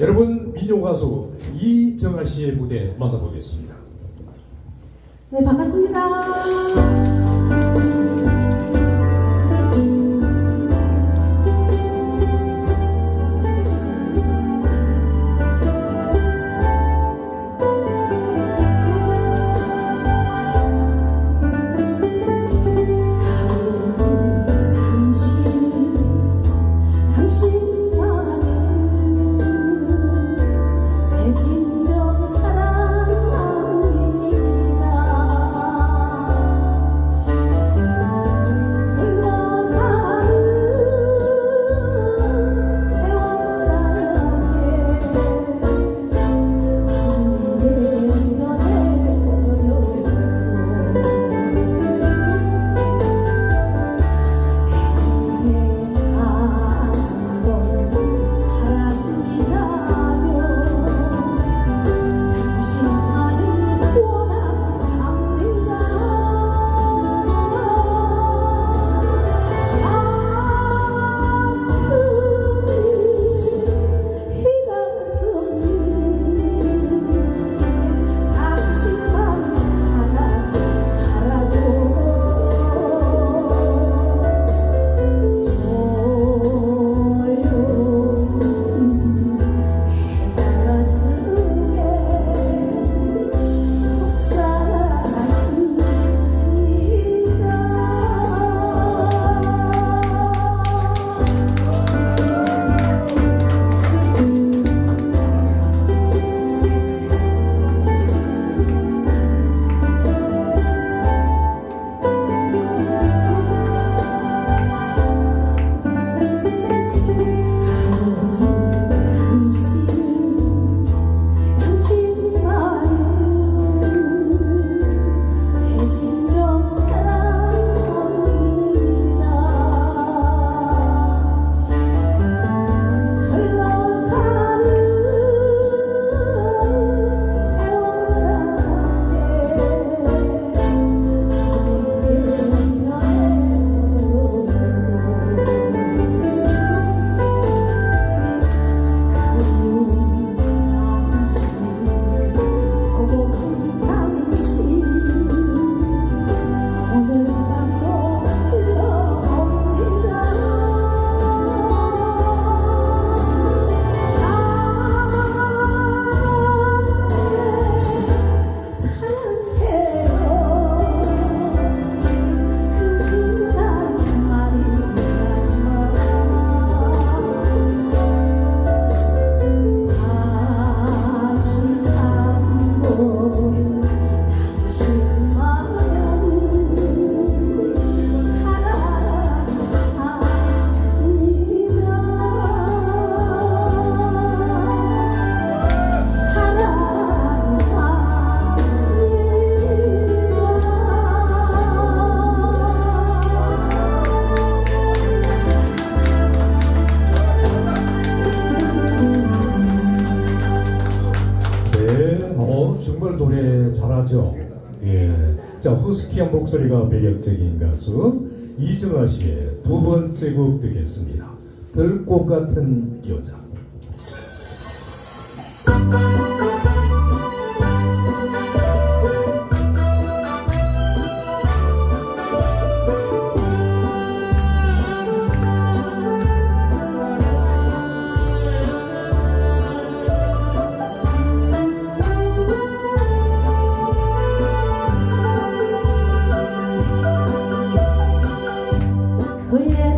여러분 민요 가수 이정아 씨의 무대 만나보겠습니다. 네, 반갑습니다. 노래 잘하죠. 예. 자, 허스키한 목소리가 매력적인 가수 이정아 씨의 두 번째 곡 되겠습니다. 들꽃 같은 여자. mulher.